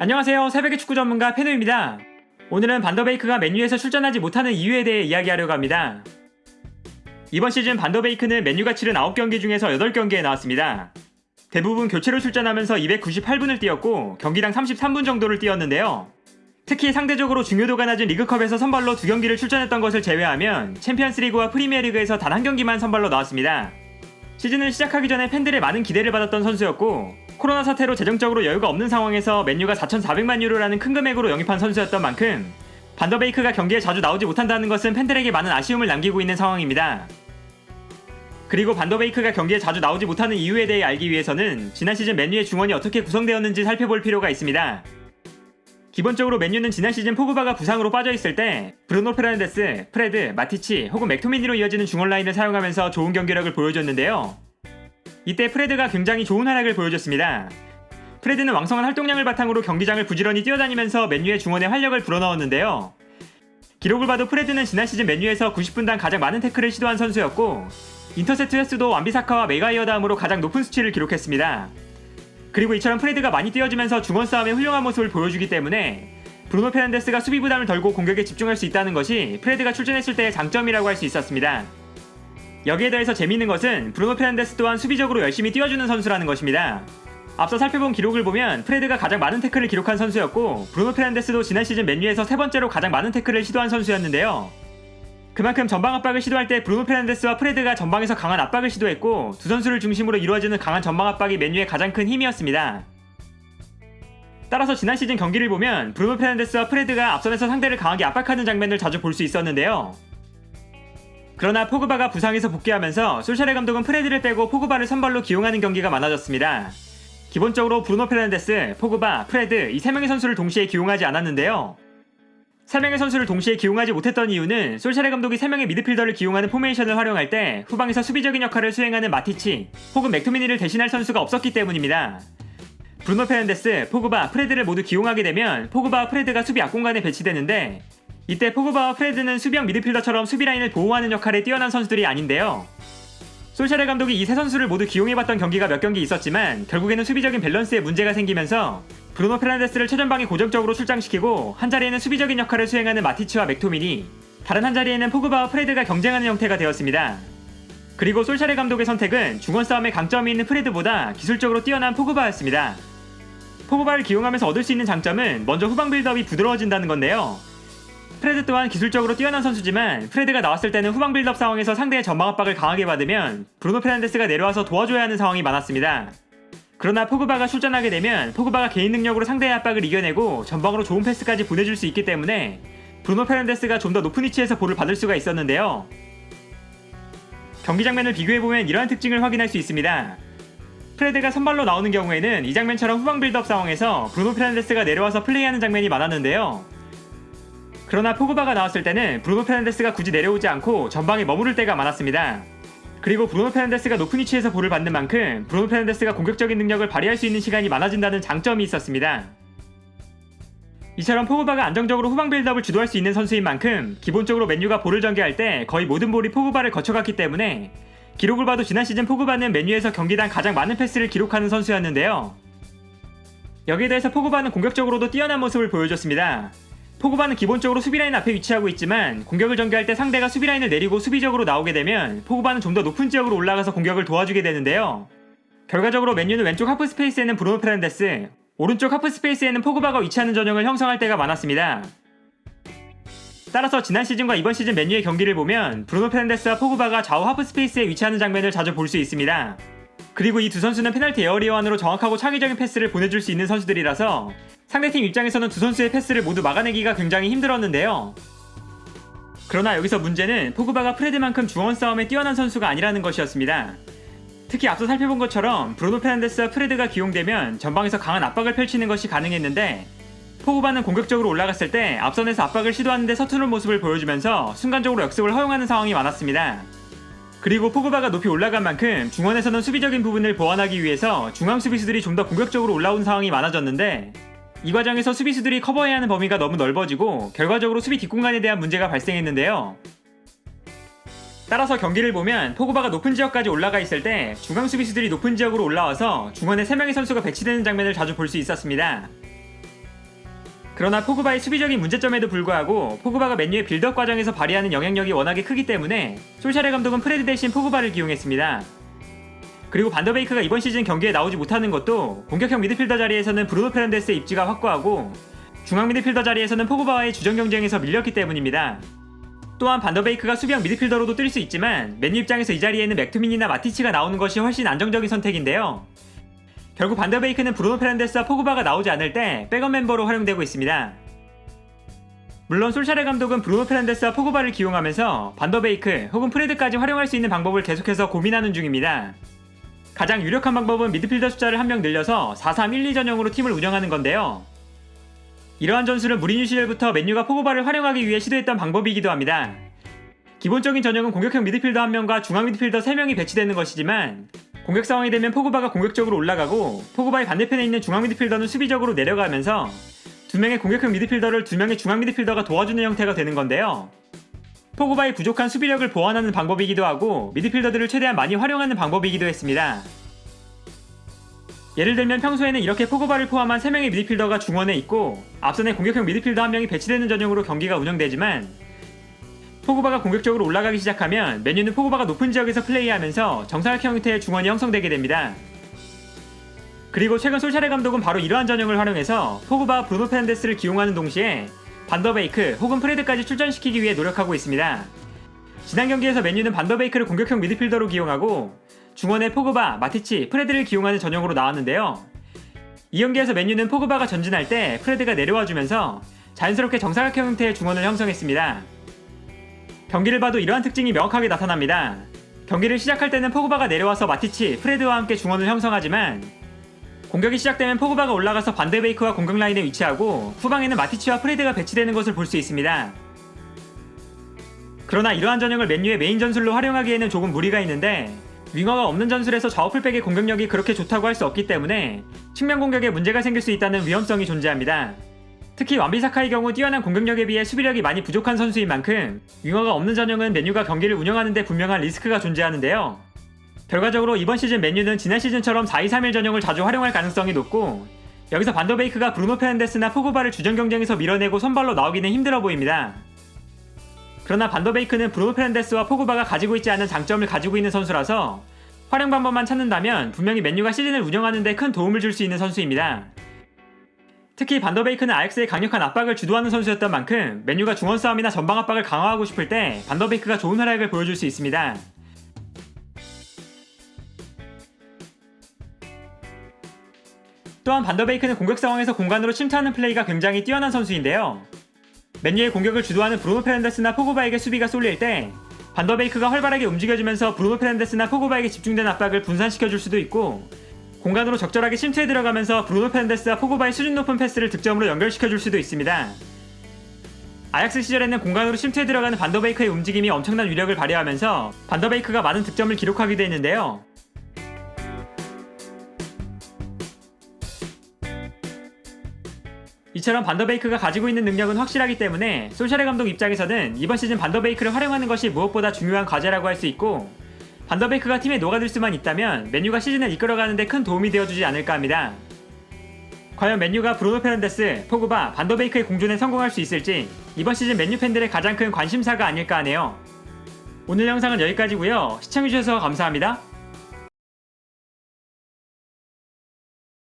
안녕하세요. 새벽의 축구 전문가 페노입니다. 오늘은 반더베이크가 맨유에서 출전하지 못하는 이유에 대해 이야기하려고 합니다. 이번 시즌 반더베이크는 맨유가 치른 9경기 중에서 8경기에 나왔습니다. 대부분 교체로 출전하면서 298분을 뛰었고 경기당 33분 정도를 뛰었는데요. 특히 상대적으로 중요도가 낮은 리그컵에서 선발로 두 경기를 출전했던 것을 제외하면 챔피언스리그와 프리미어리그에서 단 한 경기만 선발로 나왔습니다. 시즌을 시작하기 전에 팬들의 많은 기대를 받았던 선수였고 코로나 사태로 재정적으로 여유가 없는 상황에서 맨유가 4,400만 유로라는 큰 금액으로 영입한 선수였던 만큼 반더베이크가 경기에 자주 나오지 못한다는 것은 팬들에게 많은 아쉬움을 남기고 있는 상황입니다. 그리고 반더베이크가 경기에 자주 나오지 못하는 이유에 대해 알기 위해서는 지난 시즌 맨유의 중원이 어떻게 구성되었는지 살펴볼 필요가 있습니다. 기본적으로 맨유는 지난 시즌 포그바가 부상으로 빠져 있을 때 브루노 페르난데스, 프레드, 마티치 혹은 맥토미니로 이어지는 중원 라인을 사용하면서 좋은 경기력을 보여줬는데요. 이때 프레드가 굉장히 좋은 활약을 보여줬습니다. 프레드는 왕성한 활동량을 바탕으로 경기장을 부지런히 뛰어다니면서 맨유의 중원에 활력을 불어넣었는데요. 기록을 봐도 프레드는 지난 시즌 맨유에서 90분당 가장 많은 태클을 시도한 선수였고 인터셉트 횟수도 완비사카와 메가이어 다음으로 가장 높은 수치를 기록했습니다. 그리고 이처럼 프레드가 많이 뛰어주면서 중원 싸움에 훌륭한 모습을 보여주기 때문에 브루노 페란데스가 수비 부담을 덜고 공격에 집중할 수 있다는 것이 프레드가 출전했을 때의 장점이라고 할 수 있었습니다. 여기에 더해서 재미있는 것은 브루노 페란데스 또한 수비적으로 열심히 뛰어주는 선수라는 것입니다. 앞서 살펴본 기록을 보면 프레드가 가장 많은 태클을 기록한 선수였고 브루노 페란데스도 지난 시즌 맨유에서 세 번째로 가장 많은 태클을 시도한 선수였는데요. 그만큼 전방 압박을 시도할 때 브루노 페란데스와 프레드가 전방에서 강한 압박을 시도했고 두 선수를 중심으로 이루어지는 강한 전방 압박이 맨유의 가장 큰 힘이었습니다. 따라서 지난 시즌 경기를 보면 브루노 페란데스와 프레드가 앞선에서 상대를 강하게 압박하는 장면을 자주 볼 수 있었는데요. 그러나 포그바가 부상에서 복귀하면서 솔샤레 감독은 프레드를 빼고 포그바를 선발로 기용하는 경기가 많아졌습니다. 기본적으로 브루노 페란데스, 포그바, 프레드 이세 명의 선수를 동시에 기용하지 않았는데요. 세 명의 선수를 동시에 기용하지 못했던 이유는 솔샤레 감독이 세 명의 미드필더를 기용하는 포메이션을 활용할 때 후방에서 수비적인 역할을 수행하는 마티치 혹은 맥토미니를 대신할 선수가 없었기 때문입니다. 브루노 페란데스, 포그바, 프레드를 모두 기용하게 되면 포그바와 프레드가 수비 앞공간에 배치되는데 이때 포그바와 프레드는 수비형 미드필더처럼 수비 라인을 보호하는 역할에 뛰어난 선수들이 아닌데요. 솔샤레 감독이 이 세 선수를 모두 기용해봤던 경기가 몇 경기 있었지만 결국에는 수비적인 밸런스에 문제가 생기면서 브루노 페란데스를 최전방에 고정적으로 출장시키고 한 자리에는 수비적인 역할을 수행하는 마티치와 맥토미니 다른 한 자리에는 포그바와 프레드가 경쟁하는 형태가 되었습니다. 그리고 솔샤레 감독의 선택은 중원 싸움에 강점이 있는 프레드보다 기술적으로 뛰어난 포그바였습니다. 포그바를 기용하면서 얻을 수 있는 장점은 먼저 후방 빌드업이 부드러워진다는 건데요. 프레드 또한 기술적으로 뛰어난 선수지만 프레드가 나왔을 때는 후방 빌드업 상황에서 상대의 전방 압박을 강하게 받으면 브루노 페란데스가 내려와서 도와줘야 하는 상황이 많았습니다. 그러나 포그바가 출전하게 되면 포그바가 개인 능력으로 상대의 압박을 이겨내고 전방으로 좋은 패스까지 보내줄 수 있기 때문에 브루노 페란데스가 좀 더 높은 위치에서 볼을 받을 수가 있었는데요. 경기 장면을 비교해보면 이러한 특징을 확인할 수 있습니다. 프레드가 선발로 나오는 경우에는 이 장면처럼 후방 빌드업 상황에서 브루노 페란데스가 내려와서 플레이하는 장면이 많았는데요. 그러나 포그바가 나왔을 때는 브루노 페란데스가 굳이 내려오지 않고 전방에 머무를 때가 많았습니다. 그리고 브루노 페란데스가 높은 위치에서 볼을 받는 만큼 브루노 페란데스가 공격적인 능력을 발휘할 수 있는 시간이 많아진다는 장점이 있었습니다. 이처럼 포그바가 안정적으로 후방 빌드업을 주도할 수 있는 선수인 만큼 기본적으로 맨유가 볼을 전개할 때 거의 모든 볼이 포그바를 거쳐갔기 때문에 기록을 봐도 지난 시즌 포그바는 맨유에서 경기당 가장 많은 패스를 기록하는 선수였는데요. 여기에 대해서 포그바는 공격적으로도 뛰어난 모습을 보여줬습니다. 포그바는 기본적으로 수비라인 앞에 위치하고 있지만 공격을 전개할 때 상대가 수비라인을 내리고 수비적으로 나오게 되면 포그바는 좀 더 높은 지역으로 올라가서 공격을 도와주게 되는데요. 결과적으로 맨유는 왼쪽 하프 스페이스에는 브루노 페란데스, 오른쪽 하프 스페이스에는 포그바가 위치하는 전형을 형성할 때가 많았습니다. 따라서 지난 시즌과 이번 시즌 맨유의 경기를 보면 브루노 페란데스와 포그바가 좌우 하프 스페이스에 위치하는 장면을 자주 볼 수 있습니다. 그리고 이 두 선수는 페널티 에어리어 안으로 정확하고 차기적인 패스를 보내줄 수 있는 선수들이라서 상대팀 입장에서는 두 선수의 패스를 모두 막아내기가 굉장히 힘들었는데요. 그러나 여기서 문제는 포그바가 프레드만큼 중원 싸움에 뛰어난 선수가 아니라는 것이었습니다. 특히 앞서 살펴본 것처럼 브루노 페란데스와 프레드가 기용되면 전방에서 강한 압박을 펼치는 것이 가능했는데 포그바는 공격적으로 올라갔을 때 앞선에서 압박을 시도하는데 서투른 모습을 보여주면서 순간적으로 역습을 허용하는 상황이 많았습니다. 그리고 포그바가 높이 올라간 만큼 중원에서는 수비적인 부분을 보완하기 위해서 중앙 수비수들이 좀 더 공격적으로 올라온 상황이 많아졌는데 이 과정에서 수비수들이 커버해야 하는 범위가 너무 넓어지고 결과적으로 수비 뒷공간에 대한 문제가 발생했는데요. 따라서 경기를 보면 포그바가 높은 지역까지 올라가 있을 때 중앙 수비수들이 높은 지역으로 올라와서 중원에 3명의 선수가 배치되는 장면을 자주 볼 수 있었습니다. 그러나 포그바의 수비적인 문제점에도 불구하고 포그바가 맨유의 빌드업 과정에서 발휘하는 영향력이 워낙에 크기 때문에 솔샤레 감독은 프레드 대신 포그바를 기용했습니다. 그리고 반더베이크가 이번 시즌 경기에 나오지 못하는 것도 공격형 미드필더 자리에서는 브루노 페란데스의 입지가 확고하고 중앙 미드필더 자리에서는 포그바와의 주전 경쟁에서 밀렸기 때문입니다. 또한 반더베이크가 수비형 미드필더로도 뛸 수 있지만 맨유 입장에서 이 자리에는 맥투민이나 마티치가 나오는 것이 훨씬 안정적인 선택인데요. 결국 반더베이크는 브루노 페란데스와 포그바가 나오지 않을 때 백업 멤버로 활용되고 있습니다. 물론 솔샤레 감독은 브루노 페란데스와 포그바를 기용하면서 반더베이크 혹은 프레드까지 활용할 수 있는 방법을 계속해서 고민하는 중입니다. 가장 유력한 방법은 미드필더 숫자를 한 명 늘려서 4-3-1-2 전형으로 팀을 운영하는 건데요. 이러한 전술은 무리뉴 시절부터 맨유가 포그바를 활용하기 위해 시도했던 방법이기도 합니다. 기본적인 전형은 공격형 미드필더 1명과 중앙 미드필더 3명이 배치되는 것이지만 공격 상황이 되면 포그바가 공격적으로 올라가고 포그바의 반대편에 있는 중앙 미드필더는 수비적으로 내려가면서 두 명의 공격형 미드필더를 두 명의 중앙 미드필더가 도와주는 형태가 되는 건데요. 포그바의 부족한 수비력을 보완하는 방법이기도 하고 미드필더들을 최대한 많이 활용하는 방법이기도 했습니다. 예를 들면 평소에는 이렇게 포그바를 포함한 3명의 미드필더가 중원에 있고 앞선에 공격형 미드필더 1명이 배치되는 전형으로 경기가 운영되지만 포그바가 공격적으로 올라가기 시작하면 메뉴는 포그바가 높은 지역에서 플레이하면서 정사각형 형태의 중원이 형성되게 됩니다. 그리고 최근 솔샤레 감독은 바로 이러한 전형을 활용해서 포그바 브루노 페란데스를 기용하는 동시에 반더베이크 혹은 프레드까지 출전시키기 위해 노력하고 있습니다. 지난 경기에서 맨유는 반더베이크를 공격형 미드필더로 기용하고 중원에 포그바, 마티치, 프레드를 기용하는 전형으로 나왔는데요. 이 경기에서 맨유는 포그바가 전진할 때 프레드가 내려와 주면서 자연스럽게 정사각형 형태의 중원을 형성했습니다. 경기를 봐도 이러한 특징이 명확하게 나타납니다. 경기를 시작할 때는 포그바가 내려와서 마티치, 프레드와 함께 중원을 형성하지만 공격이 시작되면 포그바가 올라가서 반데베이크와 공격 라인에 위치하고 후방에는 마티치와 프레드가 배치되는 것을 볼 수 있습니다. 그러나 이러한 전형을 맨유의 메인 전술로 활용하기에는 조금 무리가 있는데 윙어가 없는 전술에서 좌우 풀백의 공격력이 그렇게 좋다고 할 수 없기 때문에 측면 공격에 문제가 생길 수 있다는 위험성이 존재합니다. 특히 완비사카의 경우 뛰어난 공격력에 비해 수비력이 많이 부족한 선수인 만큼 윙어가 없는 전형은 맨유가 경기를 운영하는데 분명한 리스크가 존재하는데요. 결과적으로 이번 시즌 맨유는 지난 시즌처럼 4-2-3-1 전형을 자주 활용할 가능성이 높고 여기서 반더베이크가 브루노 페란데스나 포고바를 주전 경쟁에서 밀어내고 선발로 나오기는 힘들어 보입니다. 그러나 반더베이크는 브루노 페란데스와 포그바가 가지고 있지 않은 장점을 가지고 있는 선수라서 활용 방법만 찾는다면 분명히 맨유가 시즌을 운영하는데 큰 도움을 줄 수 있는 선수입니다. 특히 반더베이크는 아엑스의 강력한 압박을 주도하는 선수였던 만큼 맨유가 중원 싸움이나 전방 압박을 강화하고 싶을 때 반더베이크가 좋은 활약을 보여줄 수 있습니다. 또한 반더베이크는 공격 상황에서 공간으로 침투하는 플레이가 굉장히 뛰어난 선수인데요. 맨유의 공격을 주도하는 브루노 페란데스나 포고바에게 수비가 쏠릴 때 반더베이크가 활발하게 움직여주면서 브루노 페란데스나 포고바에게 집중된 압박을 분산시켜줄 수도 있고 공간으로 적절하게 침투해 들어가면서 브루노 페란데스와 포고바의 수준 높은 패스를 득점으로 연결시켜줄 수도 있습니다. 아약스 시절에는 공간으로 침투해 들어가는 반더베이크의 움직임이 엄청난 위력을 발휘하면서 반더베이크가 많은 득점을 기록하기도 했는데요. 이처럼 반더베이크가 가지고 있는 능력은 확실하기 때문에 솔샤레 감독 입장에서는 이번 시즌 반더베이크를 활용하는 것이 무엇보다 중요한 과제라고 할 수 있고 반더베이크가 팀에 녹아들 수만 있다면 맨유가 시즌을 이끌어가는데 큰 도움이 되어주지 않을까 합니다. 과연 맨유가 브루노 페란데스, 포그바, 반더베이크의 공존에 성공할 수 있을지 이번 시즌 맨유 팬들의 가장 큰 관심사가 아닐까 하네요. 오늘 영상은 여기까지고요. 시청해주셔서 감사합니다.